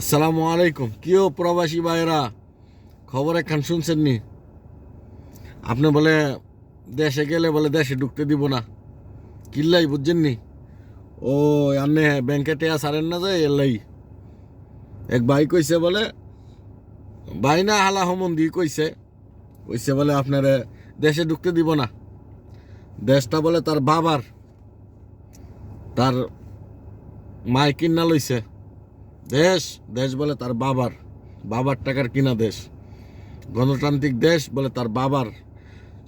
আসসালামু আলাইকুম। কিও প্রবাসী ভাইরা খবর একখান শুনছেন নি? আপনি বলে দেশে গেলে বলে দেশে ঢুকতে দিব না। কিল্লাই, বুঝছেন নি? ও আপনি ব্যাংকে টেয়া সারেন না যায় এলাই এক ভাই কইছে বলে, ভাই না, হালা হমন্দি কইছে। কইছে বলে, আপনার দেশে ঢুকতে দিব না। দেশটা বলে তার বাবার, তার মায় কিনা লইছে। দেশ দেশ বলে তার বাবার বাবার টাকার কিনা দেশ। গণতান্ত্রিক দেশ বলে তার বাবার।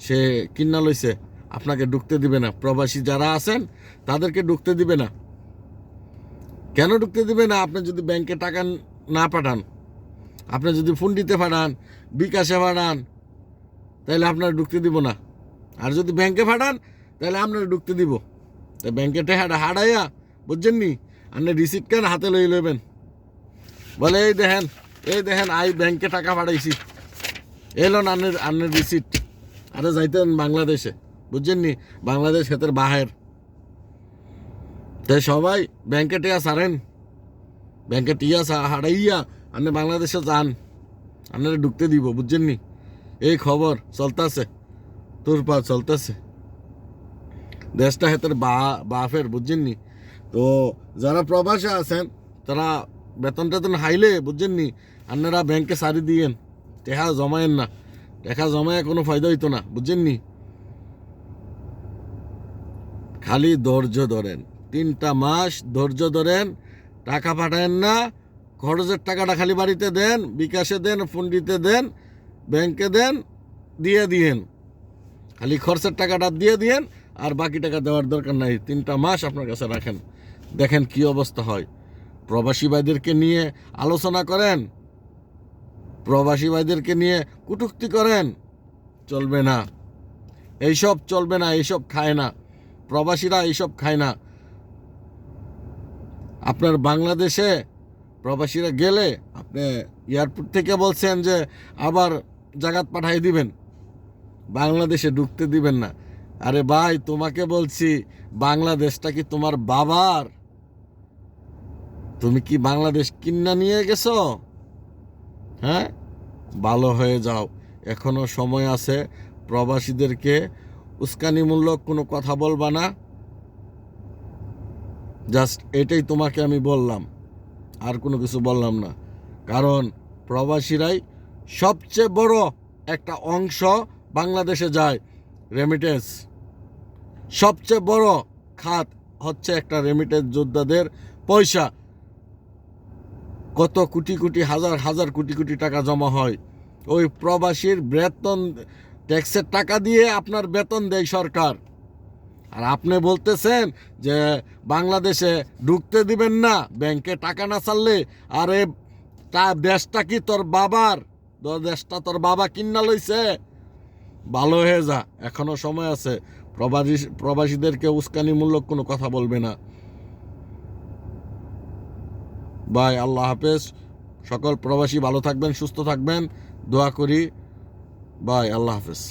সে কিনা লইছে, আপনাকে ঢুকতে দিবে না। প্রবাসী যারা আছেন, তাদেরকে ঢুকতে দিবে না। কেন ঢুকতে দিবে না? আপনি যদি ব্যাংকে টাকা না পাঠান, আপনি যদি ফুন্ডিতে পাঠান, বিকাশে পাঠান, তাহলে আপনার ঢুকতে দিব না। আর যদি ব্যাংকে পাঠান, তাহলে আপনার ঢুকতে দিব। তাই ব্যাংকে হারাইয়া, বুঝছেন নি? আপনি রিসিপ্ট কেন হাতে লই লইবেন? বলে, এই দেখেন এই দেখেন, আই ব্যাংকে টাকা পাঠাইছি। এলো আনের আনের রিসিপ্ট আরে যাইতেন বাংলাদেশে। বুঝছেন নি? বাংলাদেশ ক্ষেত্রে বাহের। তাই সবাই ব্যাংকে টিয়া সারেন ব্যাংকে টিয়া হারাইয়া আপনি বাংলাদেশে যান। আপনারা ঢুকতে দিব, বুঝছেন নি? এই খবর চলতেছে। তোর পা চলতেছে। দেশটা হেতের বা, বাফের, বুঝছেন নি? তো যারা প্রবাসে আছেন, তারা বেতন টেতন হাইলে বুঝছেন নি আপনারা ব্যাংকে সারি দিয়েন টেকা জমায়েন না। টেকা জমায় কোনো ফায়দা হইতো না বুঝছেন নি খালি ধৈর্য ধরেন, তিনটা মাস ধৈর্য ধরেন, টাকা পাঠায়েন না, খরচের টাকাটা খালি বাড়িতে দেন, বিকাশে দেন ফন্ডিতে দেন, ব্যাংকে দেন, দিয়ে দিয়েন। খালি খরচের টাকাটা দিয়ে দিয়েন, আর বাকি টাকা দেওয়ার দরকার নাই। তিনটা মাস আপনার কাছে রাখেন। দেখেন কি অবস্থা হয়। প্রবাসী ভাইদেরকে নিয়ে আলোচনা করেন। প্রবাসী ভাইদেরকে নিয়ে কুটুক্তি করেন। চলবে না। এইসব চলবে না, এইসব খায় না। প্রবাসীরা এইসব খায় না। আপনার বাংলাদেশে প্রবাসীরা গেলে আপনি এয়ারপোর্ট থেকে বলছেন যে আবার জাগাত পাঠাই দিবেন। বাংলাদেশে ঢুকতে দিবেন না। আরে ভাই, তোমাকে বলছি, বাংলাদেশটা কি তোমার বাবার? তুমি কি বাংলাদেশ কিন্না নিয়ে গেছো? হ্যাঁ? ভালো হয়ে যাও। এখনও সময় আছে, প্রবাসীদেরকে উস্কানিমূলক কোনো কথা বলবা না। জাস্ট এটাই তোমাকে আমি বললাম, আর কোনো কিছু বললাম না। কারণ প্রবাসীরাই সবচেয়ে বড় একটা অংশ বাংলাদেশে যায় রেমিটেন্স সবচেয়ে বড় খাত হচ্ছে একটা রেমিটেন্স যোদ্ধাদের পয়সা। কত কোটি কোটি হাজার হাজার কোটি কোটি টাকা জমা হয়। ওই প্রবাসীর বেতন, ট্যাক্সের টাকা দিয়ে আপনার বেতন দেয় সরকার। আর আপনি বলতেছেন যে বাংলাদেশে ঢুকতে দিবেন না, ব্যাংকে টাকা না চাললে আরে, তা দেশটা কি তোর বাবার? দেশটা তোর বাবা কিনা লইছে? ভালো হয়ে যা, এখনও সময় আছে। প্রবাসী, প্রবাসীদেরকে উস্কানিমূলক কোনো কথা বলবে না। বাই আল্লাহ হাফেজ। সকল প্রবাসী ভালো থাকবেন সুস্থ থাকবেন। দোয়া করি। বাই আল্লাহ হাফেজ।